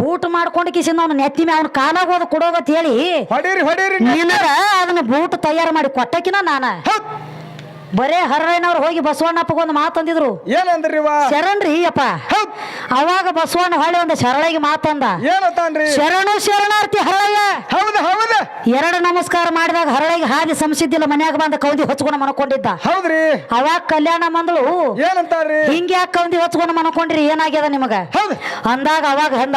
Boot ಮಾಡ್ಕೊಂಡು ಕಿಸಿಂದ ಅವ್ನ ನೆತ್ತಿ ಮೇಲೆ ಅವ್ನ ಕಾಲಾಗ ಹೋದ ಕೊಡೋಗತ್ ಹೇಳಿ. ಹೊಡೀರಿ ಹೊಡೀರಿ ಅದನ್ನ ಬೂಟ್ ತಯಾರು ಮಾಡಿ ಕೊಟ್ಟಕಿನ ನಾನ. ಬರೇ ಹರ್ರಯ್ಯನವ್ರು ಹೋಗಿ ಬಸವಣ್ಣಪ್ಪಗೊಂದು ಮಾತಂದಿದ್ರು ಏನಂದ್ರಿ ಶರಣ್ರಿ ಅಪ್ಪ. ಅವಾಗ ಬಸವಣ್ಣ ಹೊಳ್ಳಿ ಒಂದು ಶರಳಿಗೆ ಮಾತಂದ. ಶರಣು ಶರಣಾರ್ಥಿ ಹರಳಯ್ಯ. ಹೌದು ಹೌದು. ಎರಡು ನಮಸ್ಕಾರ ಮಾಡಿದಾಗ ಹರಳಿಗೆ ಹಾದಿ ಸಂಸಿದ್ದಿಲ್ಲ ಮನ್ಯಾಗ ಬಂದ ಕೌದಿ ಹೊಚ್ಕೊಂಡು ಮನಕೊಂಡಿದ್ದ. ಹೌದ್ರಿ. ಅವಾಗ ಕಲ್ಯಾಣ ಮಂದಳು ಏನಂತಾರ್ರಿ? ಹಿಂಗೆ ಯಾಕೆ ಕೌದಿ ಹೊಚ್ಕೊಂಡು ಮನಕೊಂಡ್ರಿ ಏನಾಗ್ಯದ ನಿಮಗ? ಹೌದ್. ಅಂದಾಗ ಅವಾಗ ಅಂದ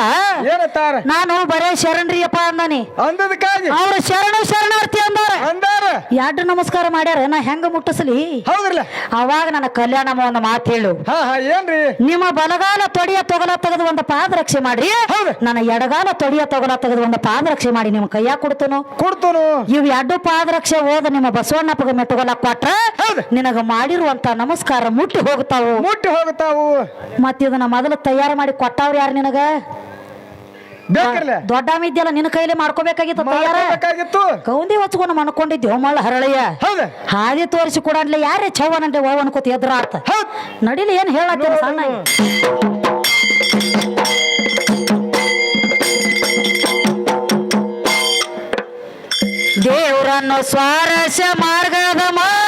ಏನಂತಾರ? ನಾನು ಬರೇ ಶರಣ್ರಿ ಅಪ್ಪ ಅಂದನಿ. ಅಂದದಕ್ಕಾಗಿ. ಅವ್ರು ಶರಣು ಶರಣಾರ್ಥಿ ಅಂದಾರ. ಅಂದಾರ. ಎರಡು ನಮಸ್ಕಾರ ಮಾಡ್ಯಾರ ನಾ ಹೆಂಗ ಮುಟ್ಟಿಸ್ಲಿ? ಹೌದ್ರಲ್ಲ? ಅವಾಗ ನನ್ನ ಕಲ್ಯಾಣಮ್ಮ ಒಂದು ಮಾತು ಹೇಳು. ಹಾ ಹಾ ಏನ್ರಿ? ನಿಮ್ಮ ಬಲಗಾಲ ತೊಡಿಯ ತೊಗಲ ತೆಗೆದು ಒಂದು ಪಾದರಕ್ಷೆ ಮಾಡ್ರಿ. ಹೌದು. ನನ್ನ ಎಡಗಾಲ ತೊಡಿಯ ತೊಗಲ ತೆಗೆದು ಒಂದು ಪಾದರಕ್ಷೆ ಮಾಡಿ ನಿಮ್ಮ ಕೈಯಾಗ ಕೊಡ್ತನು. ಕೊಡ್ತನು. ಇವ್ ಎರಡು ಪಾದರಕ್ಷೆ ಹೋದ ನಿಮ್ಮ ಬಸವಣ್ಣಪ್ಪಗ ಮೆಟ್ಟುಗಲ ಕೊಟ್ರ ಹೌದು. ನಿನಗ ಮಾಡಿರುವಂತ ನಮಸ್ಕಾರ ಮುಟ್ಟಿ ಹೋಗ್ತಾವು. ಮುಟ್ಟಿ ಹೋಗ್ತಾವು. ಮತ್ತ ಇದನ್ನ ಮೊದಲು ತಯಾರು ಮಾಡಿ ಕೊಟ್ಟವ್ರು ಯಾರು ನಿನಗ? ಬೇಕಿರ್ಲೆ? ದೊಡ್ಡ ಇದೆಯಲ್ಲ ನಿನ್ನ ಕೈಲಿ ಮಾಡ್ಕೋಬೇಕಾಗಿತ್ತು ತಯಾರ ಕೌಂದಿ ಹೊಚ್ಕೊಂಡು ಮನ್ಕೊಂಡಿದ್ದೆ ಮಳ್ಳ ಹರಳಯ್ಯ ಹೌದ? ಹಾದಿ ತೋರಿಸಿ ಕೊಡಲ್ಲ ಯಾರೇ ಚೌವನಂಡೆ ಓವ್ ಅನ್ಕೋತಿ ಎದ್ರ ಆತ ನಡೀಲಿ ನಡಿಲಿ ಏನ್ ಹೇಳತ್ತೀರ ಸಣ್ಣ ದೇವರನ್ನು ಸ್ವಾರಸ್ಯ ಮಾರ್ಗದ ಮಾರ್ಗ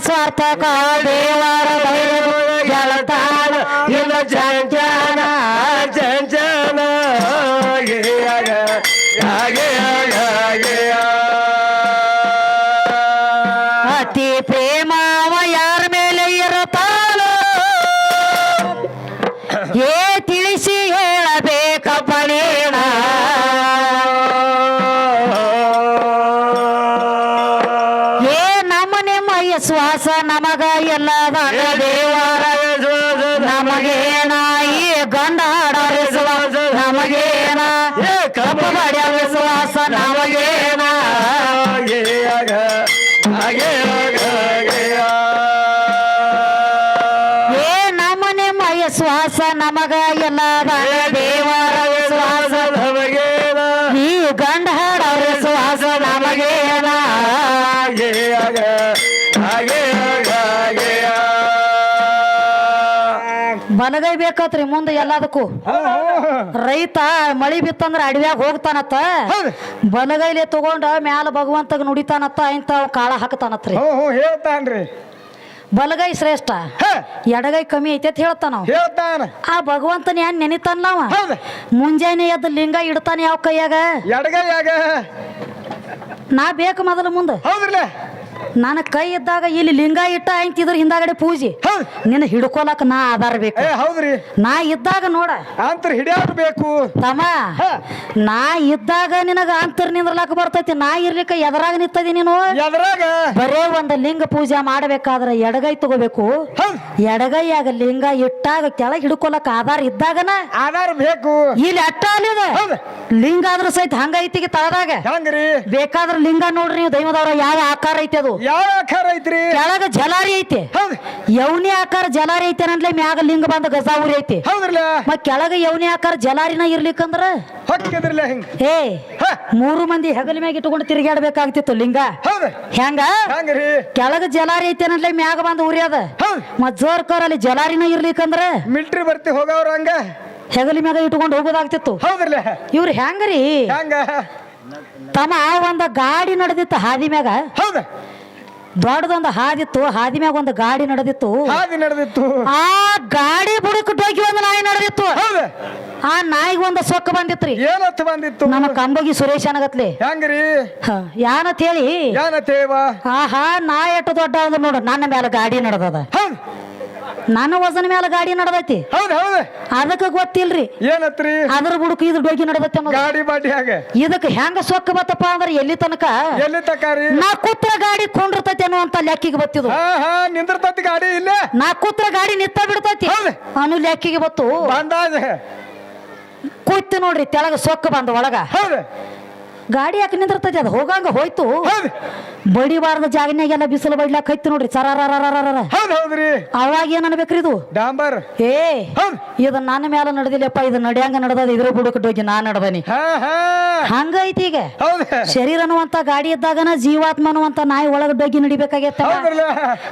ಸ್ವಾರ್ಥಕ ದೇವರ ಬಲಗೈ ಬೇಕಾತ್ರಿ ಮುಂದೆ ಎಲ್ಲದಕ್ಕೂ. ರೈತ ಮಳಿ ಬಿತ್ತಂದ್ರ ಅಡವ್ಯಾಗ ಹೋಗ್ತಾನತ್ತ. ಹೌದು. ಬಲಗೈಲೆ ತಗೊಂಡ ಮ್ಯಾಲ ಭಗವಂತಗ ನುಡಿತಾನತ್ತ ಇಂತ ಕಾಳ ಹಾಕ್ತಾನತ್ರಿ. ಹೇಳ್ತಾನ್ರಿ. ಬಲಗೈ ಶ್ರೇಷ್ಠ. ಎಡಗೈ ಕಮ್ಮಿ ಐತೆ ಅಂತ ಹೇಳ್ತಾನ ಆ ಭಗವಂತನ ಏನ್ ನೆನಿತಾನ ಹೌದು. ಮುಂಜಾನೆ ಎದ್ದು ಲಿಂಗ ಇಡ್ತಾನೆ ಯಾವ ಕೈಯಾಗ? ಎಡಗೈಯಾಗ. ನಾ ಬೇಕು ಮೊದಲು ಮುಂದೆ? ನನ್ನ ಕೈ ಇದ್ದಾಗ ಇಲ್ಲಿ ಲಿಂಗ ಇಟ್ಟ ಅಂತಿದ್ರ ಹಿಂದಾಗಡೆ ಪೂಜೆ. ಹೌದ್ ನಿನ್ನ ಹಿಡ್ಕೊಲಕ್ ನಾ ಆಧಾರ ಬೇಕು. ಏ ಹೌದ್ರಿ. ನಾ ಇದ್ದಾಗ ನೋಡ. ಅಂತರ್ ಹಿಡಿಯಾಕ ಬೇಕು. ತಮ್ಮ ಹ. ನಾ ಇದ್ದಾಗ ನಿನಗ ಅಂತರ್ ನಿಂದ್ರಲಾಕ ಬರ್ತೈತಿ. ನಾ ಇರ್ಲಿಕ್ಕೆ ಎದರಾಗ ನಿಂತದಿ ನೀನು? ಎದ್ರಾಗ? ಬರೇ ಒಂದ್ ಲಿಂಗ ಪೂಜೆ ಮಾಡಬೇಕಾದ್ರೆ ಎಡಗೈ ತಗೋಬೇಕು. ಹೌದ್. ಎಡಗೈಯಾಗ ಲಿಂಗ ಇಟ್ಟಾಗ ಕೆಳಗೆ ಹಿಡ್ಕೊಲಕ್ ಆಧಾರ ಇದ್ದಾಗನ? ಆಧಾರ ಬೇಕು. ಇಲ್ಲಿ ಅಟ್ಟ ಅಲ್ಲಿದ ಹೌದ್. ಲಿಂಗ ಆದ್ರೂ ಸಹಿತ ಹಂಗೈತಿಗೆ ತಳದಾಗ. ಹೆಂಗ್ರಿ? ಬೇಕಾದ್ರ ಲಿಂಗ ನೋಡ್ರಿ ನೀವು ದೈವದವ್ರ ಯಾವ ಆಕಾರ ಐತಿ ಅದು? ಯಾವ ಆಕಾರ ಐತ್ರಿ? ಕೆಳಗ ಜಲಾರಿ ಐತಿ. ಹೌದು ಯೌನಿ ಆಕಾರ ಜಲಾರಿ ಐತಿ ಅನ್ನದ್ಲೆ ಮ್ಯಾಗ ಲಿಂಗ ಬಂದ ಗಜಾವುರಿ ಐತಿ. ಹೌದ್ರಲ್ಲ? ಮತ್ ಕೆಳಗ ಯೌನಿ ಆಕಾರ ಜಲಾರಿನ ಇರ್ಲಿಕ್ಕಂದ್ರ? ಹೊಟ್ಟಿದ್ರಲ್ಲ ಹಿಂಗ್? ಏ ಹ. ಮೂರು ಮಂದಿ ಹೆಗಲ ಮ್ಯಾಗ ಇಟ್ಕೊಂಡು ತಿರುಗಾಡ್ಬೇಕಾಗ್ತಿತ್ತು ಲಿಂಗ. ಹೌದು ಹೆಂಗ? ಹೆಂಗ್ರಿ? ಕೆಳಗ ಜಲಾರಿ ಐತಿ ಅನ್ನದ್ಲೆ ಮ್ಯಾಗ ಬಂದ ಉರಿಯದ ಹೌದು. ಮತ್ ಜೋರ್ ಕರ್ ಅಲ್ಲಿ ಜಲಾರಿನ ಇರ್ಲಿಕ್ಕಂದ್ರ? ಮಿಲ್ಟ್ರಿ ಬರ್ತಿ ಹೋಗವ್ರ ಹಂಗ? ಹೆಗಲಿ ಮ್ಯಾಗ ಇಟ್ಕೊಂಡು ಹೋಗೋದಾಗ್ತಿತ್ತು. ಹೌದ್ರಲ್ಲ? ಇವ್ರು ಹೆಂಗ್ರಿ? ಹೆಂಗ? ತಮ್ಮ ಒಂದ ಗಾಡಿ ನಡೆದಿತ್ತು ಹಾದಿ ಮ್ಯಾಗ. ಹೌದ. ದೊಡ್ಡದೊಂದು ಹಾದಿತ್ತು ಹಾದಿ ಮ್ಯಾಗ ಒಂದು ಗಾಡಿ ನಡೆದಿತ್ತು. ಹಾದಿ ನಡೆದಿತ್ತು. ಆ ಗಾಡಿ ಬುಡಕ್ ಡೋಗಿ ಒಂದು ನಾಯಿ ನಡೆದಿತ್ತು. ಆ ನಾಯಿಗೆ ಒಂದು ಸೊಕ್ಕ ಬಂದಿತ್ರಿ. ಏನತ್ ಬಂದಿತ್ತು? ನಮ್ಮ ಕಂಬಗಿ ಸುರೇಶ್ ಅನಗತ್ಲಿ. ಹೆಂಗ್ರಿ? ಹ, ಯಾನತ್ ಹೇಳಿ? ಏನತ್ತೇವ ಆಹಾ ನಾಯಿ ಎಷ್ಟು ದೊಡ್ಡ ಅಂದ್ರ ನೋಡು ನನ್ನ ಮೇಲೆ ಗಾಡಿ ನಡೆದದ. ನನ್ನ ವಜನ ಮೇಲೆ ಗಾಡಿ ನಡದೈತಿ. ಹೌದ್ ಹೌದ್. ಅದಕ್ಕೆ ಗೊತ್ತಿಲ್ರಿ. ಏನತ್ರಿ? ಅದ್ರ ಬುಡಕ ಇದ್ರ ಡೋಗಿ ನಡದೈತಿ ಅನ್ನೋದು. ಗಾಡಿ ಬಾಡಿ ಹಾಗೆ ಇದಕ್ಕೆ ಹೆಂಗ ಸೊಕ್ಕ ಬತ್ತಪ್ಪ ಅಂದ್ರೆ ಎಲ್ಲಿ ತನಕ? ಎಲ್ಲಿ ತಕಾರಿ ನಾ ಕೂತ್ರ ಗಾಡಿ ಕೊಂಡಿರ್ತೈತಿ ಅನ್ನುವಂತ ಲೆಕ್ಕಿಗೆ ಬತ್ತಿದು. ಹಾ ಹಾ ನಿಂದಿರ್ತತಿ ಗಾಡಿ ಇಲ್ಲ? ನಾ ಕೂತ್ರ ಗಾಡಿ ನಿತ್ತ ಬಿಡ್ತೈತಿ. ಹೌದು. ಅನು ಲೆಕ್ಕಿಗೆ ಬತ್ತು. ಬಂದಾಜ ಕೂತು ನೋಡ್ರಿ ತೆಳಗ ಸೊಕ್ಕ ಬಂದ ಒಳಗ. ಹೌದು. ಗಾಡಿ ಯಾಕೆ ನಿಂದಿರ್ತೈತಿ? ಅದು ಹೋಗಂಗ ಹೋಯ್ತು. ಹೌದು ಬಡಿಬಾರ್ದ ಜಾಗನ್ಯಾಗೆಲ್ಲ ಬಿಸಿಲು ಬಡ್ಲಾಕ್ ಹೈತು ನೋಡ್ರಿ. ಸರಾರ ಹೌದು ಹೌದ್ರಿ. ಅವಾಗ ಏನ್ ಅನ್ಬೇಕ್ರಿ ಇದು? ಡಾಂಬರ್. ಏ ಹೌದು. ಇದು ನನ್ನ ಮೇಲೆ ನಡೆದಿಲ್ಲಪ್ಪ. ಇದು ನಡೆಯಂಗ ನಡೆದ ಇದ್ರ ಬುಡಕ್ಕೆ ಹೋಗಿ ನಾ ನಡ್ದನಿ. ಹಾ ಹಾ. ಹಂಗೈತಿ ಈಗ. ಹೌದು. ಶರೀರ ಅನ್ನುವಂತ ಗಾಡಿ ಇದ್ದಾಗನ ಜೀವಾತ್ಮ ಅನ್ನುವಂತ ನಾಯಿ ಒಳಗ ಡೋಗಿ ನಡಿಬೇಕಾಗೈತ ಹೌದ್ರಲ್ಲ.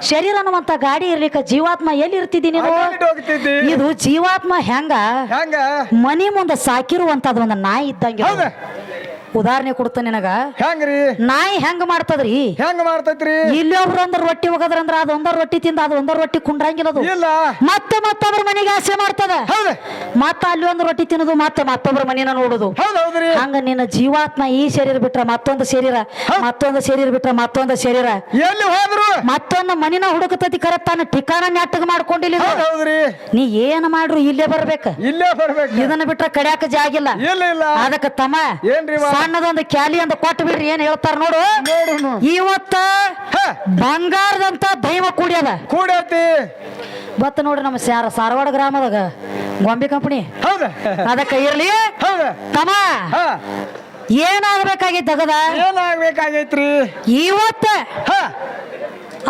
ಶರೀರ ಅನ್ನುವಂತ ಗಾಡಿ ಇರ್ಲಿಕ್ಕ ಜೀವಾತ್ಮ ಎಲ್ಲಿ ಇರ್ತಿದ್ದಿ ನೀನು ಹೋಗ್ತಿದ್ದಿ ಇದು ಜೀವಾತ್ಮ ಹೆಂಗ? ಹೆಂಗ? ಮನಿ ಮುಂದೆ ಸಾಕಿರುವಂತದ್ ಒಂದು ನಾಯಿ ಇದ್ದಂಗೆ ಹೌದ. ಉದಾಹರಣೆ ಕೊಡ್ತ ನಿನಗ. ಹೆಂಗ್ರಿ? ನಾಯಿ ಹೆಂಗ್ ಮಾಡ್ತದ್ರಿ? ಹೆಂಗ್ ಮಾಡ್ತೈತ್ರಿ? ಇಲ್ಲಿ ಒಬ್ರು ಒಂದ್ ರೊಟ್ಟಿ ಹೋಗದ್ರಂದ್ರ ಅದ ಒಂದರ ರೊಟ್ಟಿ ತಿಂದ ಅದ ಒಂದರ ರೊಟ್ಟಿ ಕುಂಡ್ರಂಗಿಲ್ಲ ಅದು. ಇಲ್ಲ. ಮತ್ತೆ ಮತ್ತೊಬ್ರ ಮನೆಗೆ ಆಸೆ ಮಾಡ್ತದ. ಹೌದು. ಮತ್ತ ಅಲ್ಲಿ ಒಂದ್ ರೊಟ್ಟಿ ತಿನ್ನೋದು ಮತ್ತೆ ಮತ್ತೊಬ್ರ ಮನಿನ ನೋಡುದು. ಹೌದು ಹೌದ್ರಿ. ಹಂಗ ನಿನ್ನ ಜೀವಾತ್ಮ ಈ ಶರೀರ ಬಿಟ್ರ ಮತ್ತೊಂದು ಶರೀರ ಮತ್ತೊಂದು ಶರೀರ ಬಿಟ್ರ ಮತ್ತೊಂದು ಶರೀರ. ಎಲ್ಲಿ ಹೋದ್ರು? ಮತ್ತೊಂದು ಮನಿನ ಹುಡುಕತತಿ ಕರೆ ತನ್ನ ಠಿಕಾನ ನೆಟ್ಟಗ ಮಾಡ್ಕೊಂಡಿಲ್ಲ ಇದು. ಹೌದ್ ಹೌದ್ರಿ. ನೀ ಏನ್ ಮಾಡ್ರು ಇಲ್ಲೇ ಬರ್ಬೇಕ. ಇಲ್ಲೇ ಬರ್ಬೇಕು. ಇದನ್ನ ಬಿಟ್ರ ಕಡ್ಯಾಕ ಜಾಗಿಲ್ಲ. ಇಲ್ಲ ಇಲ್ಲ. ಅದಕ್ಕ ತಮ್ಮ ಏನ್ರಿ ವಾ? ಸಣ್ಣದೊಂದು ಕ್ಯಾಲಿ ಅಂತ ಕೊಟ್ಟು ಬಿಡ್ರಿ ಏನ್ ಹೇಳ್ತಾರ ನೋಡು. ನೋಡುನು. ಇವತ್ತ ಬಂಗಾರದಂತ ದೈವ ಕೂಡ್ಯದ. ಕೂಡೈತಿ ಬತ್ತ ನೋಡ್ರಿ ನಮ್ಮ ಸ್ಯಾರ ಸಾರವಾಡ ಗ್ರಾಮದಾಗ ಗೊಂಬೆ ಕಂಪನಿ. ಹೌದ. ಅದಕ್ಕ ಇರ್ಲಿ. ಹೌದ. ತಮ್ಮ ಹ. ಏನಾಗಬೇಕಾಗಿತ್ತು ಅಗದ ಏನಾಗ್ಬೇಕಾಗೈತ್ರಿ? ಇವತ್ತ ಹ.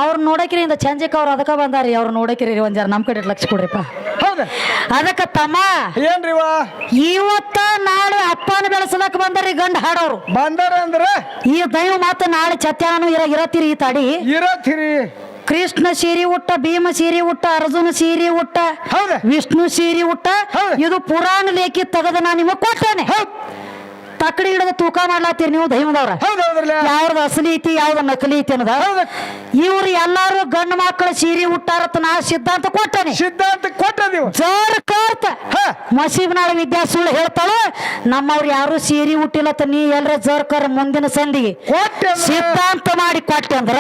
ಅವ್ರ ನೋಡಕ್ರಿ ಇಂದ ಚಂಜಿಕ ಅವ್ರು ಅದಕ್ಕ ಬಂದಾರಿ ಅವ್ರು ನೋಡಕ್ರಿ ಒಂದ್ ಜರ ನಮ್ ಕಡೆ ಲಕ್ಷ ಕೊಡ್ರಿಪ್ಪ. ಹೌದ? ಅದಕ್ಕೆ ತಮ್ಮ ಏನ್ರಿವ? ಇವತ್ತ ನಾಳೆ ಅಪ್ಪನ ಬೆಳೆಸಲಕ್ ಬಂದರಿ ಗಂಡ ಹಾಡೋರು. ಬಂದಾರ ಅಂದ್ರ? ಈ ದೈವ ಮಾತು ನಾಳೆ ಚತ್ಯಾನು ಇರ ಇರತ್ತೀರಿ ಈ ತಾಡಿ. ಇರತ್ತೀರಿ. ಕೃಷ್ಣ ಸೀರಿ ಉಟ್ಟ ಭೀಮ ಸೀರಿ ಉಟ್ಟ ಅರ್ಜುನ ಸೀರಿ ಉಟ್ಟ ಹೌದ? ವಿಷ್ಣು ಸೀರಿ ಉಟ್ಟ. ಇದು ಪುರಾಣ ಲೇಖಿ ತೆಗೆದು ನಾನು ನಿಮಗೆ ಕೊಡ್ತೇನೆ. ಹೌದ್. ತಕ್ಕಡಿ ಹಿಡಿದ ತೂಕ ಮಾಡ್ಲಾತೀರಿ ನೀವು ದೈವದವ್ರ? ಯಾವ್ದು ಅಸಲಿ ಐತಿ ಯಾವ್ದು ನಕಲಿ ಐತಿ ಅನ್ನದ? ಇವ್ರು ಎಲ್ಲಾರು ಗಂಡು ಮಕ್ಕಳ ಸೀರೆ ಉಟ್ಟಾರತ್ತ ನಾ ಸಿದ್ಧಾಂತ ಕೊಟ್ಟನಿ. ಸಿದ್ಧಾಂತ ಕೊಟ್ಟದೀವು ಜೋರ್ ಕರ್ತ ಮಸೀಬ್ ಮಸೀಬ್ನಾಳ ವಿದ್ಯಾ ಸುಳ್ಳು ಹೇಳ್ತಾಳ ನಮ್ಮವ್ರು ಯಾರು ಸೀರೆ ಹುಟ್ಟಿಲ್ಲ ನೀ ಎಲ್ರ ಜೋರ್ಕರ್ ಮುಂದಿನ ಸಂದಿಗೆ. ಕೊಟ್ಟೆ ಸಿದ್ಧಾಂತ ಮಾಡಿ ಕೊಟ್ಟೆ ಅಂದ್ರ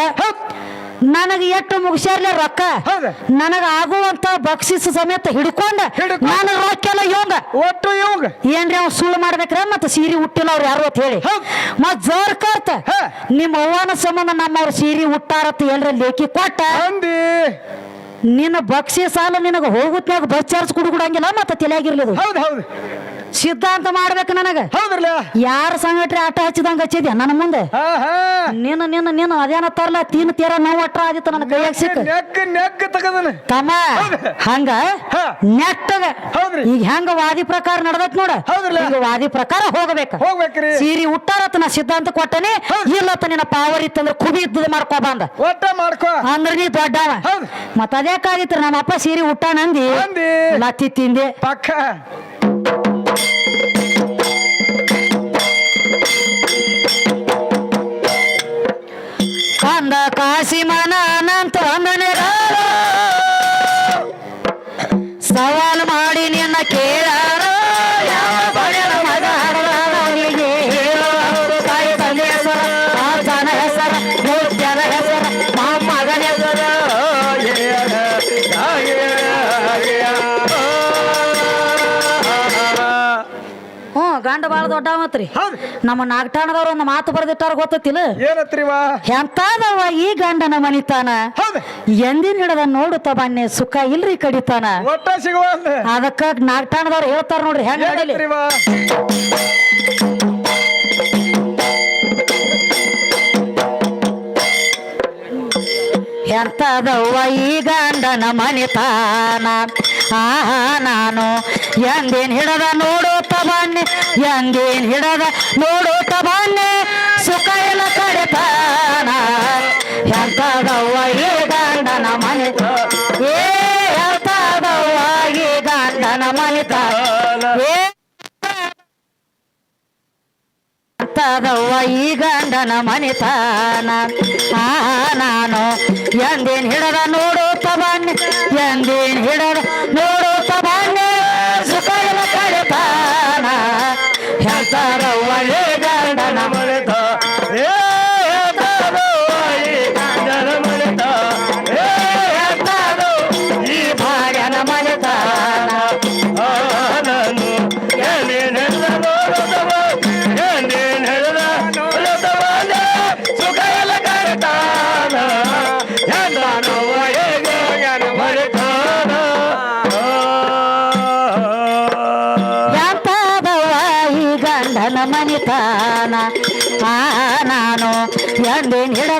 ನನಗೆ ಎಷ್ಟು ಮುಗಿಸಲ್ಲ ರೊಕ್ಕ? ಹೌದ. ನನಗ ಆಗುವಂತ ಬಕ್ಷಿಸ್ ಸಮೇತ ಹಿಡ್ಕೊಂಡ ಹಿಡ್ಕೊಂಡ್- ನಾನು ರೊಕ್ಕ ಎಲ್ಲ ಇವಂಗ. ಒಟ್ಟು ಇವಂಗ. ಏನ್ರಿ ಅವ್ ಸುಳ್ಳು ಮಾಡ್ಬೇಕ್ರ? ಮತ್ತೆ ಸೀರೆ ಹುಟ್ಟಿಲ್ಲ ಅವ್ರು ಯಾರು ಅಂತ ಹೇಳಿ. ಹೌದ್. ಮತ್ ಜೋರ್ ಕರ್ತ ಹ. ನಿಮ್ಮ ಅವ್ವನ ಸಂಬಂಧ ನಮ್ಮವ್ರ ಸೀರೆ ಹುಟ್ಟಾರತ್ತ ಎಲ್ರ ಲೇಖಿ ಕೊಟ್ಟ. ಅಂದಿ. ನಿನ್ನ ಬಕ್ಷಿ ಸಾಲ ನಿನಗ ಹೋಗುತ್ನ್ಯಾಗ ಬಸ್ ಚಾರ್ಜ್ ಕುಡುಗುಡಂಗಿಲ್ಲ ಮತ್ತೆ ತಲೆಯಾಗಿರ್ಲಿದು ಹೌದ್ ಹೌದ್. ಸಿದ್ಧಾಂತ ಮಾಡ್ಬೇಕು ನನಗ. ಹೌದ್ರಲ್ಲ? ಯಾರ ಸಂಗಟ್ರಿ ಆಟ ಹಚ್ಚಿದಂಗ ಹಚ್ಚಿದ್ಯ ನನ್ನ ಮುಂದೆ? ಹಾ ಹಾ. ನಿನ್ನ ನಿನ್ನ ನಿನ್ನ ಅದೇನ ತರ್ಲ ತೀನ್ ತೀರ ನೋವು ಅಟ್ರ ಆದಿತ್ತು ನನ್ನ ಕೈಯಾಗ ಸಿಕ್ಕ. ನೆಕ್ ನೆಕ್ ತಗದನ. ತಮ್ಮ. ಹಂಗ ಹ. ನೆಟ್ಟಗ. ಹೌದ್ರಿ. ಈಗ ಹೆಂಗ ವಾದಿ ಪ್ರಕಾರ ನಡ್ದೈತ್ ನೋಡ. ಹೌದ್ರಲ್ಲ. ಈಗ ವಾದಿ ಪ್ರಕಾರ ಹೋಗ್ಬೇಕ. ಹೋಗ್ಬೇಕ್ರಿ. ಸೀರಿ ಉಟ್ಟಾರತ್ ನಾ ಸಿದ್ಧಾಂತ ಕೊಟ್ಟನೆ. ಹೌದು. ಇಲ್ಲತ್ತ ನಿನ್ನ ಪಾವರ್ ಇತ್ತಂದ್ರ ಕುಬಿ ಇದ್ದದ ಮಾಡ್ಕೊ ಬಂದ. ಒಟ್ಟ ಮಾಡ್ಕೋ. ಅಂದ್ರ ನೀ ದೊಡ್ಡವ. ಹೌದು. ಮತ್ತ ನಮ್ಮ ಅಪ್ಪ ಸೀರೆ ಉಟ್ಟಾನಂದಿ ಅಂದಿ. ಲತ್ತಿ ತಿಂದೆ. ಪಕ್ಕ. ಕಾಸಿ ಮನ ಹೌದ್ ನಮ್ಮ ನಾಗಠಾಣದವ್ರು ಒಂದು ಮಾತು ಬರೆದಿಟ್ಟಾರ ಗೊತ್ತಿಲ್ಲ ಏನತ್ರಿವಾ? ಎಂತಾದವ ಈ ಗಂಡನ ಮನಿತಾನ? ಎಂದಿನ ಹಿಡದ ನೋಡುತ್ತ ಬನ್ನಿ ಸುಖ ಇಲ್ರಿ ಕಡಿತಾನ. ಅದಕ್ಕ ನಾಗಠಾಣದವ್ರು ಹೇಳ್ತಾರ ನೋಡ್ರಿ ಹೆಂಗ್ ನಡಿಲಿ? ಎಂತದವ್ವ ಈ ಗಂಡನ ಮನಿತಾನ? ಆಹಾ ನಾನು ಎಂದಿನ ಹಿಡದ ನೋಡುತ್ತ ಬನ್ನಿ ಎಂದಿನ ಹಿಡದ? ನೋಡು ಬನ್ನಿ ಸುಖ ಇಲ್ಲ ಕಡಿತಾನ ಎಂತದವ್ವ ಈ ಗಂಡನ ಮನಿತ ಏ ಎಂತದವ್ವ ಈ ಗಂಡನ ಮನಿತಾನ ಎಂತದವ್ವ ಈ ಗಂಡನ ಮನಿತಾನ ಆ, ನಾನು ಎಂದೇನ್ ಹಿಡದ? ನೋಡು ಬನ್ನಿ ಎಂದೇನ್ ಹಿಡದ? ನೋಡುತ್ತ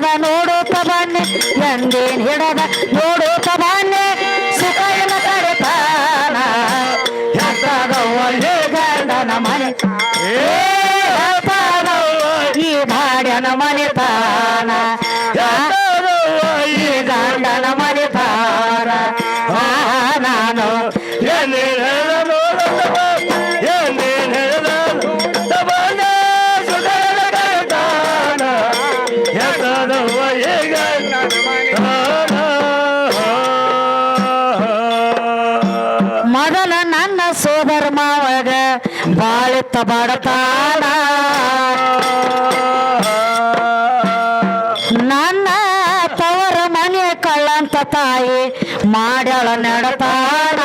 ಹಿಡದ ನೋಡುತ್ತ ಬನ್ನಿ ಎಂದೇನ್ ಹಿಡದ ನೋಡುತ್ತ ಬಾಳಿತ್ತ ಬಡತಾಳ ನನ್ನ ತವರ ಮನೆ ಕಳ್ಳಂತ ತಾಯಿ ಮಾಡಳ ನಡತಾಳ.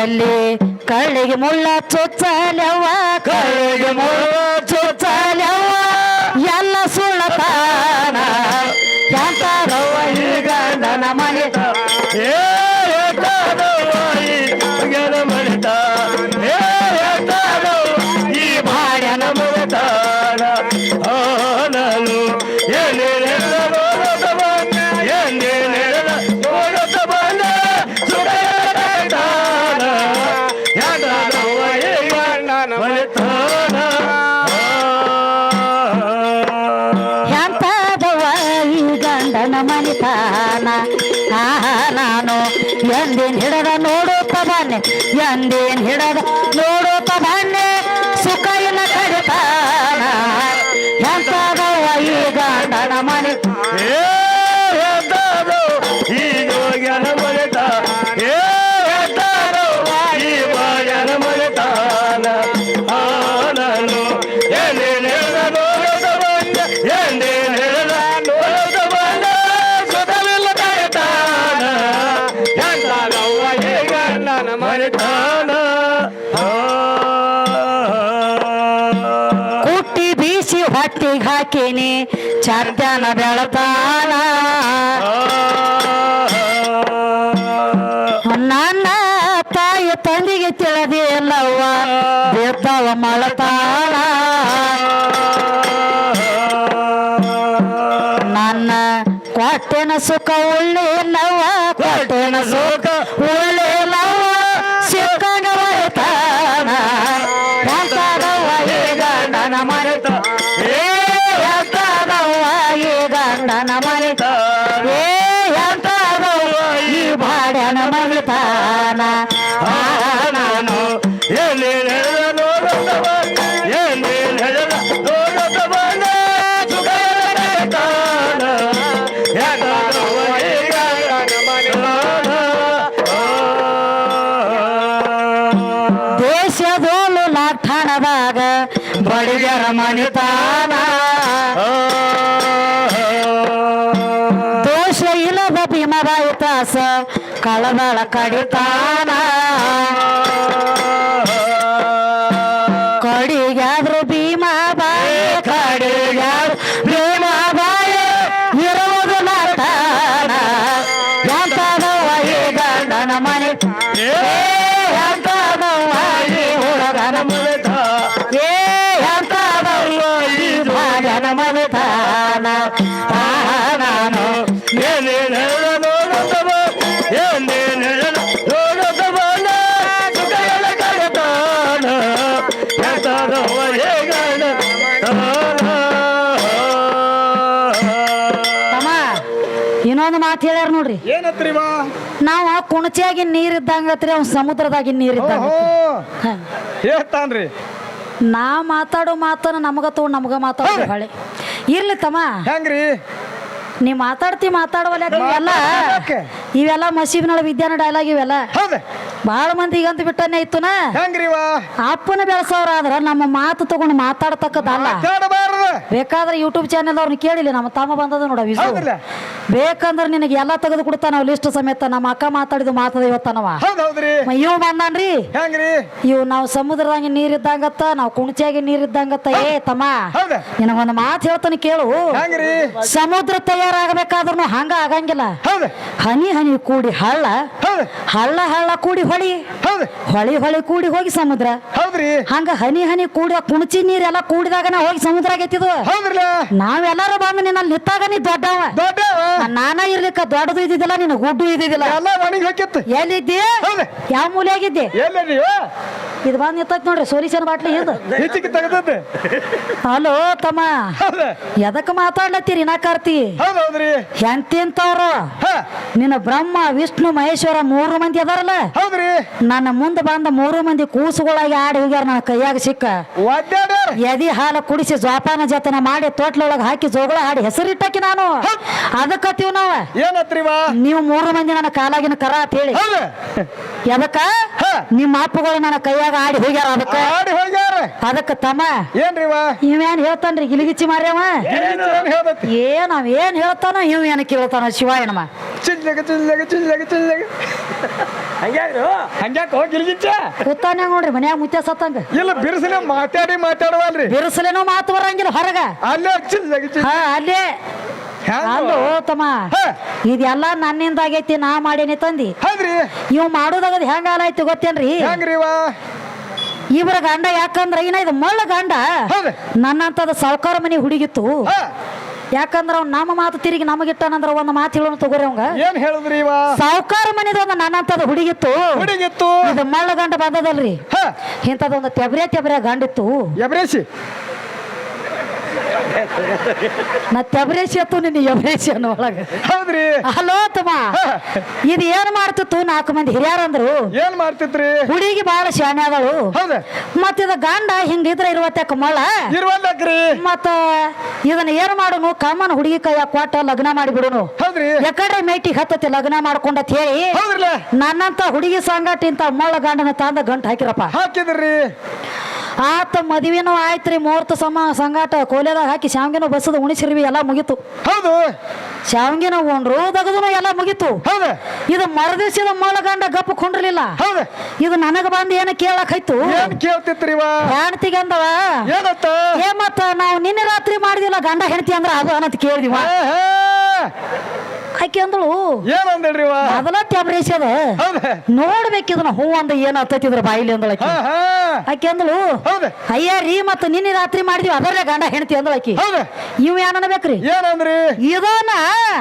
ಎಲ್ಲಿ ಕಳ್ಳಿಗೆ ಮುಳ್ಳ Oh. ಚರ್ದನ ಬೆಳತಾನ ನನ್ನ ತಾಯಿ ತಂದೆಗೆ ತಿಳಿದಿಲ್ಲವ್ವ ಬಿದ್ದವ ಮಳತಾಳ ನನ್ನ ಕೊಟ್ಟಿನ ಸುಖ ಉಳ್ಳಿಲ್ಲವ್ವ ಕೊಟ್ಟಿನ ಸುಖ ಉಳ್ಳಿಲ್ಲವ್ವ ದೇಶದೋಲು ಲಾಠಾಣದಾಗ ಬಡಿಗರ ಮನಿತಾನ ದೋಷ ಇಲ್ಲದ ಭೀಮರಾಯ ತಾಸ ಕಳದಳ ಕಡಿತಾನ. ನಾನು ಕಡತಾನ ಇನ್ನೊಂದು ಮಾತು ಹೇಳ್ಯಾರ ನೋಡ್ರಿ. ಏನತ್ರಿ ಬಾ ನಾವು ಕುಣಚಿಯಾಗಿ ನೀರ್ ಇದ್ದಂಗತ್ರಿ ಅವ್ನ ಸಮುದ್ರದಾಗಿನ ನೀರು ಇದ್ದಂಗ ಓಹೋ ಹೇಳ್ತಾನ್ರಿ. ನಾ ಮಾತಾಡೋ ಮಾತನ್ನ ನಮಗ ತಗೊಂಡು ನಮಗ ಮಾತಾಡೋ ಹೊಳೆ ಇರ್ಲಿ ತಮ್ಮ. ಹೆಂಗ್ರಿ? ನೀ ಮಾತಾಡ್ತಿ ಮಾತಾಡುವಲ್ಲ ಇವೆಲ್ಲ. ಇವೆಲ್ಲ ಮಸೀಬ್ನಳ ವಿದ್ಯಾನ ಡೈಲಾಗ್ ಇವೆಲ್ಲ. ಬಹಳ ಮಂದಿ ಈಗಂತ ಬಿಟ್ಟನೆ ಇತ್ತು ಅಪ್ಪನ ಬೆಳೆಸೋರ ಆದ್ರ ನಮ್ಮ ಮಾತು ತಗೊಂಡು ಮಾತಾಡ್ತಕ್ಕದಲ್ಲ ಬೇಕಾದ್ರೆ ಯೂಟ್ಯೂಬ್ ಚಾನೆಲ್ ಅವ್ರನ್ನ ಕೇಳಿಲ್ಲ ನಮ್ಮ ತಮ್ಮ ಬಂದದ ನೋಡ ಹೌದಲ್ಲ? ಬೇಕಂದ್ರೆ ನಿನಗೆ ಎಲ್ಲ ತೆಗೆದು ಕೊಡ್ತಾನ ಲಿಸ್ಟ್ ಸಮೇತ ನಮ್ಮ ಅಕ್ಕ ಮಾತಾಡಿದ ಮಾತದ ಇವತ್ತನವ. ಹೌದ್ ಹೌದ್ರಿ. ಇವ್ ಬಂದಾನ್ರಿ? ಹೆಂಗ್ರಿ? ಇವ್ ನಾವು ಸಮುದ್ರದಾಗ ನೀರಿದ್ದಂಗತ್ತ ನಾವು ಕುಣಚಿಯಾಗಿ ನೀರಿದ್ದಂಗತ್ತ ಏ ತಮ್ಮ ಹೌದ? ನಿನಗೊಂದು ಮಾತು ಹೇಳ್ತಾನೆ ಕೇಳು. ಹೆಂಗ್ರಿ? ಸಮುದ್ರ ತಯಾರಾಗಬೇಕಾದ್ರೂ ಹಂಗ ಆಗಂಗಿಲ್ಲ. ಹೌದ? ಹನಿ ಹನಿ ಕೂಡಿ ಹಳ್ಳ ಹೌದ? ಹಳ್ಳ ಹಳ್ಳ ಕೂಡಿ ಹೊಳಿ. ಹೌದ? ಹೊಳಿ ಹೊಳಿ ಕೂಡಿ ಹೋಗಿ ಸಮುದ್ರ. ಹೌದ್ರಿ. ಹಂಗ ಹನಿ ಹನಿ ಕೂಡಿ ಕುಣಚಿ ನೀರೆಲ್ಲ ಕೂಡಿದಾಗನ ಹೋಗಿ ಸಮುದ್ರ ಹೌದ್ರಲ್ಲ ನಾವೆಲ್ಲರೂ ಬಂದು ನಿನ್ನಲ್ಲಿ ನಿಂತಾಗ ನೀ ದೊಡ್ಡವ. ದೊಡ್ಡ ನಾನ ಇರ್ಲಿಕ್ಕ ದೊಡ್ಡದು ಇದ್ದಿದ್ದಿಲ್ಲ ನಿನ್ನ ಗುಡ್ಡು ಇದ್ದಿದ್ದಿಲ್ಲ. ಎಲ್ಲ ಒಣಗಿ ಹೋಗಿತ್ತು ಎಲ್ಲಿದ್ದಿ? ಯಾವ ಮೂಲೆಯಾಗಿದ್ದಿ? ಎಲ್ಲ ನೀವು ಇದು ಬಂದ್ ನಿಂತೈತ್ ನೋಡ್ರಿ ಸೋರಿಸನ್ ಬಾಟ್ಲಿ ಇದು. ಹೆಚ್ಚಿಗೆ ತೆಗೆದದ್ದು. ಹಲೋ ತಮ್ಮ. ಹೌದು? ಎದಕ್ ಮಾತಾಡ್ಲತ್ತೀರಿ ನಾ ಕಾರ್ತಿ? ಹೌದ್ ಹೌದ್ರಿ ಹ. ನಿನ್ನ ಬ್ರಹ್ಮ ವಿಷ್ಣು ಮಹೇಶ್ವರ ಮೂರು ಮಂದಿ ಅದಾರಲ್ಲ? ಹೌದ್ರಿ. ನನ್ನ ಮುಂದೆ ಬಂದ ಮೂರು ಮಂದಿ ಕೂಸುಗಳಾಗಿ ಆಡಿ ಹೋಗ್ಯಾರ ನನ್ನ ಕೈಯಾಗ ಸಿಕ್ಕ. ಒದ್ದಾಡ್ಯಾರ? ಎದಿ ಹಾಲು ಕುಡಿಸಿ ಜೋಪಾನ ಜತನ ಮಾಡಿ ತೋಟ್ಲೊಳಗೆ ಹಾಕಿ ಜೋಗಳ ಆಡಿ ಹೆಸರಿಟ್ಟಾಕಿ ನಾನು. ಅದಕ್ಕತ್ತೀವ್ ನಾವ. ನೀವು ಮೂರು ಮಂದಿ ನನ್ನ ಕಾಲಾಗಿನ ಕರ ಅಂತ ಹೇಳಿ. ಹೌದು. ಎದಕ್ಕ? ಹ. ನಿಮ್ಮ ಅಪ್ಪಗಳು ನನ್ನ ಕೈಯಾಗ ಆಡಿ ಹೋಗ್ಯಾರ ಅದಕ್ಕ? ಆಡಿ ಹೋಗ್ಯಾರ ಅದಕ್ಕ ತಮ್ಮ? ಏನ್ರಿ ಇವೇನ್ ಹೇಳ್ತಾನ್ರಿ ಗಿಲಿಗಿಚ್ಚಿ ಮಾರ್ಯವ? ಏನ್ ಅವ್ ಏನ್ ಹೇಳ್ತಾನೋ ಇವ್ ಏನ್ ಕೇಳ್ತಾನ ಶಿವಾಯನಮ್ಮ. ಚಿಲ್ಲಗ ಚಿಲ್ಲಗ ಚಿಲ್ಲಗ ಚಿಲ್ಲಗ. ಹಂಗ್ಯಾಕ್ರು ಹಂಗ್ಯಾಕ ಹೋಗಿಲ್ಗಿಚ್ಚ ಕೂತಾನ್ಯಾಗ ನೋಡ್ರಿ ಮನ್ಯಾಗ ಮುತ್ಯ ಸತ್ತಂಗ. ಇಲ್ಲ ಬಿರುಸಿನ ಮಾತಾಡಿ ಮಾತಾಡವಲ್ರಿ. ಬಿರುಸಲೇನೋ ಮಾತು ಬರಂಗಿಲ್ಲ ಹೊರಗ. ಅಲ್ಲೇ ಚಿಲ್ಲಗ ಚಿಲ್ಲ. ಹಾ ಅಲ್ಲೇ. ಅಲ್ಲೋ ತಮ್ಮ. ಇದೆಲ್ಲ ನನ್ನಿಂದ ಆಗೈತಿ ನಾ ಮಾಡೇನಿ ತಂದಿ. ಹೌದ್ರಿ. ಇವ್ ಮಾಡೋದಾಗದ ಹೆಂಗ ಆಲಾಯ್ತು ಗೊತ್ತೇನ್ರಿ? ಹೆಂಗ್ರಿವ? ಇವ್ರ ಗಂಡ ಯಾಕಂದ್ರ ಏನ ಇದು ಮಳ್ಳ ಗಂಡ? ನನ್ನ ನನ್ನಂತದ ಸಾವುಕಾರ ಮನೆ ಹುಡುಗಿತ್ತು. ಯಾಕಂದ್ರ ಅವ್ನ ನಮ್ಮ ಮಾತು ತಿರುಗಿ ನಮಗಿಟ್ಟನಂದ್ರ ಒಂದ್ ಮಾತು ಹೇಳೋಣ ತಗೋರಿ ಅವಂಗ. ಏನ್ ಹೇಳಿದ್ರಿ ಇವ? ಸಾವುಕಾರ ಮನೆದ ಒಂದು ನನ್ನಂತದ ಹುಡುಗಿತ್ತು. ಹುಡುಗಿತ್ತು. ಇದು ಮಳ್ಳ ಗಂಡ ಬಂದದಲ್ರಿ. ಇಂಥದೊಂದು ತೆಬ್ರೆ ತೆಬ್ರೆ ಗಂಡಿತ್ತು. ಎಬ್ರೇಸಿ. ನಾ ತೆಬ್ರೇಸಿ ಅತ್ತು ನಿನ್ನ ಎಬ್ರೇಸಿ ಅನ್ನೋ ಒಳಗ. ಹೌದ್ರಿ. ಹಲೋ ತಮ್ಮ ಇದು ಏನ್ ಮಾಡ್ತಿತ್ತು ನಾಲ್ಕು ಮಂದಿ ಹಿರಿಯರಂದ್ರು ಏನ್ ಮಾಡ್ತಿದ್ರಿ? ಹುಡುಗಿ ಬಾಳ ಶಾಣೆ ಅದಳು ಹೌದ. ಮತ್ತಿದ ಗಂಡ ಹಿಂಗಿದ್ರ ಇರುವತ್ತೆ ಮಳ್ಳ ಇರುವಲ್ಲಕ್ರಿ ಮತ್ತ ಇದನ್ನ ಏನ್ ಮಾಡುನು? ಕಾಮನ್ ಹುಡುಗಿ ಕೈಯ ಕೊಟ್ಟ ಲಗ್ನ ಮಾಡಿಬಿಡುನು. ಹೌದ್ರಿ. ಮೇಟಿ ಮೇಟಿಗೆ ಹತ್ತತಿ ಲಗ್ನ ಮಾಡ್ಕೊಂಡತ್ ಹೇಳಿ. ನನ್ನಂತ ಹುಡುಗಿ ಸಂಗಟ ಇಂತ ಮಳ್ಳ ಗಂಡನ ತಂದ ಗಂಟು ಹಾಕಿರಪ್ಪ. ಹಾಕಿದ್ರಿ. ಆತ ಮದುವೆನೂ ರೀ ಮುಹೂರ್ತ ಸಮ ಸಂಗಾಟ ಕೋಲೆದಾಗ ಹಾಕಿ ಶಾವ್ಗೆನೂ ಬಸದ ಉಣಿಸಿರ್ವಿ ಎಲ್ಲ ಮುಗೀತು. ಹೌದು. ಶಾವಿಗೆನ ಉಂಡ್ರು ದಗದನು ಎಲ್ಲ ಮುಗೀತು. ಹೌದು. ಇದು ಮರದಿಸಿದ ಮಳ್ಳ ಗಂಡ ಗಪ್ಪ ಕುಂಡ್ರಲಿಲ್ಲ. ಹೌದು. ಇದು ನನಗ ಬಂದು ಏನ ಕೇಳಾಕೈತು? ಏನ್ ಕೇಳ್ತಿತ್ರಿವ ಹೆಣ್ತಿಗೆ ಅಂದವ ಏನತ್ತ? ಏ ಮತ್ತ ನಾವು ನಿನ್ನೆ ರಾತ್ರಿ ಮಾಡಿದಿಲ್ಲ ಗಂಡ ಹೆಣ್ತಿ ಅಂದ್ರ ಅದು ಅನ್ನತ್ ಕೇಳಿದಿವ. ಆಕೆ ಅಂದಳು. ಏನ್ ಅದನ್ನ ಮೊದಲ ಟ್ಯಾಬ್ರೇಸದ ನೋಡ್ಬೇಕು ಇದನ್ನ. ಹೂ ಅಂದ ಏನ್ ಹತ್ತೈತಿದ್ರ ಬಾಯಿಲಿ ಅಂದಳ ಆಕಿ. ಅಂದಳು ಅಯ್ಯ ರೀ ಮತ್ತ ನಿನ್ನೆ ರಾತ್ರಿ ಮಾಡಿದ್ವಿ. ಅದರಲ್ಲೇ ಗಂಡ ಹೆಂಡತಿ ಅಂದಳ ಆಕಿ. ಇವ್ ಏನ್ ಅನ್ಬೇಕ್ರಿ? ಏನಂದ್ರಿ? ಇದನ್ನ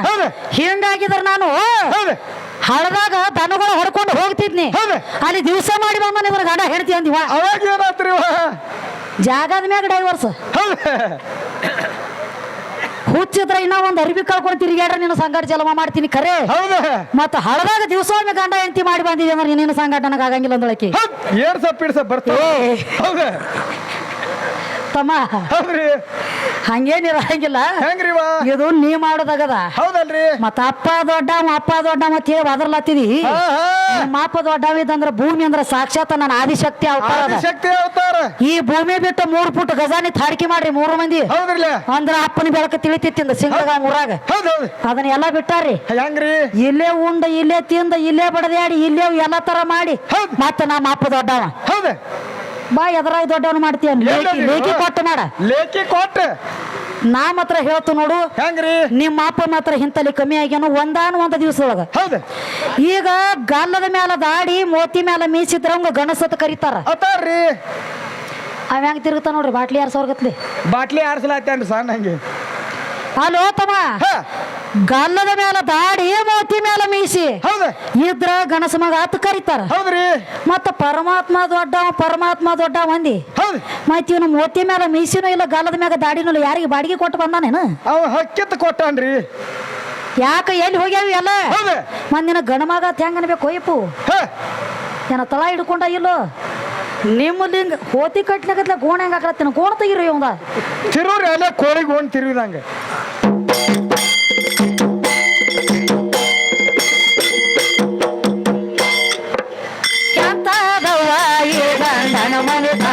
ಹೌದು. ಹಿಂಗಾಗಿದ್ರ ನಾನು ಹಳದಾಗ ದನಗಳು ಹೊಡ್ಕೊಂಡು ಹೋಗ್ತಿದ್ನಿ. ಅಲ್ಲಿ ದಿವಸ ಮಾಡಿ ಬಂದ ಇದ್ರ ಗಂಡ ಹೆಂಡತಿ ಅಂದಿವ. ಜಾಗದ ಮ್ಯಾಗ ಡೈವರ್ಸ್ ಹುಚ್ಚಿದ್ರ ಇನ್ನ ಒಂದ್ ಅರಿವಿ ಕಳ್ಕೊಂಡು ತಿರುಗಾಡ್ರ ನೀನು ಸಂಗಾಟ ಜಲಮ ಮಾಡ್ತೀನಿ ಖರೆ ಹೌದು. ಮತ್ತ ಹಳದಾಗ ದಿವಸ ಒಮ್ಮೆ ಗಂಡ ಹೆಂಡತಿ ಮಾಡಿ ಬಂದಿದೆ ಅಂದ್ರೆ ನೀನೇನು ಸಂಗಾಟ ನನಗೆ ಆಗಂಗಿಲ್ಲ ಅಂದಳಕಿ ಏರ್ಸ ಪಿಡ್ಸ ಬರ್ತೇವೆ. ಹೌದ. ತಮ್ಮ ಹೌದ್ರಿ. ಹಂಗೇನಿರ ಹಂಗಿಲ್ಲ. ಹೆಂಗ್ರಿವ? ಇದು ನೀ ಮಾಡೋದಾಗದ. ಹೌದಲ್ರಿ. ಮತ್ತ ಅಪ್ಪ ದೊಡ್ಡ ಅಪ್ಪ ದೊಡ್ಡ ಮತ್ ಹೇಳಿ ಅದರ್ಲತ್ತಿದಿ ಮಾಪ ದೊಡ್ಡವ ಇದಂದ್ರ ಭೂಮಿ ಅಂದ್ರ ಸಾಕ್ಷಾತ್ ನನ್ನ ಆದಿಶಕ್ತಿ ಅವತಾರ ಅದ. ಶಕ್ತಿ ಅವತಾರ. ಈ ಭೂಮಿ ಬಿಟ್ಟು ಮೂರ್ ಫುಟ್ ಗಜಾನಿ ತಾಡಿಕೆ ಮಾಡ್ರಿ ಮೂರು ಮಂದಿ. ಹೌದ್ರಿ ಅಂದ್ರ ಅಪ್ಪನ ಬೆಳಕ ತಿಳಿತಿತ್ತಿಂದ ಸಿಂಗಗ ಊರಾಗ. ಹೌದ್ ಹೌದ್. ಅದನ್ನ ಎಲ್ಲಾ ಬಿಟ್ಟಾರ್ರಿ. ಹೆಂಗ್ರಿ? ಇಲ್ಲೇ ಉಂಡ ಇಲ್ಲೇ ತಿಂದ ಇಲ್ಲೇ ಬಡದಾಡಿ ಇಲ್ಲೇ ಎಲ್ಲಾ ತರ ಮಾಡಿ. ಮತ್ತೆ ಮತ್ತ ನಮ್ಮ ಅಪ್ಪ ದೊಡ್ಡವ. ಹೌದ. ಬಾ ಎದರ ದೊಡ್ಡವನು ಮಾಡ್ತೀಯ ಲೇಖಿ? ಕೊಟ್ಟು ಮಾಡ. ಲೇಖಿ ಕೊಟ್ಟ. ನಾ ಮಾತ್ರ ಹೇಳ್ತು ನೋಡು. ಹೆಂಗ್ರಿ? ನಿಮ್ಮ ಅಪ್ಪ ಮಾತ್ರ ಹಿಂತಲಿ ಕಮ್ಮಿ ಆಗ್ಯಾನು ಒಂದಾನು ಒಂದ ದಿವಸದೊಳಗ. ಹೌದ. ಈಗ ಗಲ್ಲದ ಮ್ಯಾಲ ದಾಡಿ ಮೋತಿ ಮ್ಯಾಲ ಮೀಸಿದ್ರಂಗ ಗಣಸತ್ ಕರೀತಾರ. ಅತಾರ್ರಿ ಅವ ಹೆಂಗ್ ತಿರುಗ್ತಾ ನೋಡ್ರಿ ಬಾಟ್ಲಿ ಯಾರು ಸಾವಿರಗತ್ಲಿ ಬಾಟ್ಲಿ ಆರ್ಸಲಾತ್ತೇನ್ರಿ ಸಣ್ಣ ಹಂಗೆ. ಅಲ್ಲೋ ತಮ್ಮ. ಗಲ್ಲದ ಮ್ಯಾಲ ದಾಡಿ ಮೋತಿ ಮ್ಯಾಲ ಮೀಸಿ. ಹೌದ. ಇದ್ರ ಗಣಸ ಮಗ ಆತ ಕರೀತಾರ. ಹೌದ್ರಿ? ಮತ್ತ ಪರಮಾತ್ಮ ದೊಡ್ಡ ಪರಮಾತ್ಮ ದೊಡ್ಡ ಮಂದಿ. ಹೌದು ಮತ್ ಇವನು ಮೋತಿ ಮ್ಯಾಲ ಮೀಸಿನೂ ಇಲ್ಲ ಗಾಲದ ಮ್ಯಾಗ ದಾಡಿನೂ ಇಲ್ಲ ಯಾರಿಗೆ ಬಾಡಿಗೆ ಕೊಟ್ಟು ಬಂದಾನೇನು? ಅವ ಹಕ್ಕಿತ್ ಕೊಟ್ಟಾನ್ರಿ. ಯಾಕ ಎಲ್ಲಿ ಹೋಗ್ಯಾವ ಎಲ್ಲ? ಹೌದು. ಮಂದಿನ ಗಣಮಗ ಹೆಂಗ ಅನ್ಬೇಕು ಹ. ಏನ ತಳ ಹಿಡ್ಕೊಂಡ ಇಲ್ಲೋ? ನಿಮ್ಮ ಲಿಂಗ ಹೋತಿ ಕಟ್ಲಿಗತ್ಲೆ ಗೋಣ ಹೆಂಗ ಹಾಕಲತ್ತಿನ? ಗೋಣ ತೆಗಿರಿ ಇವಂದ. ತಿರುವ್ರಿ ಅಲ್ಲೇ ಕೋಳಿ ಹೋಗಿ ತಿರುವಿದಂಗ. ಎಂತದವ್ವ ಈ ಗಂಡನ ಮನೆ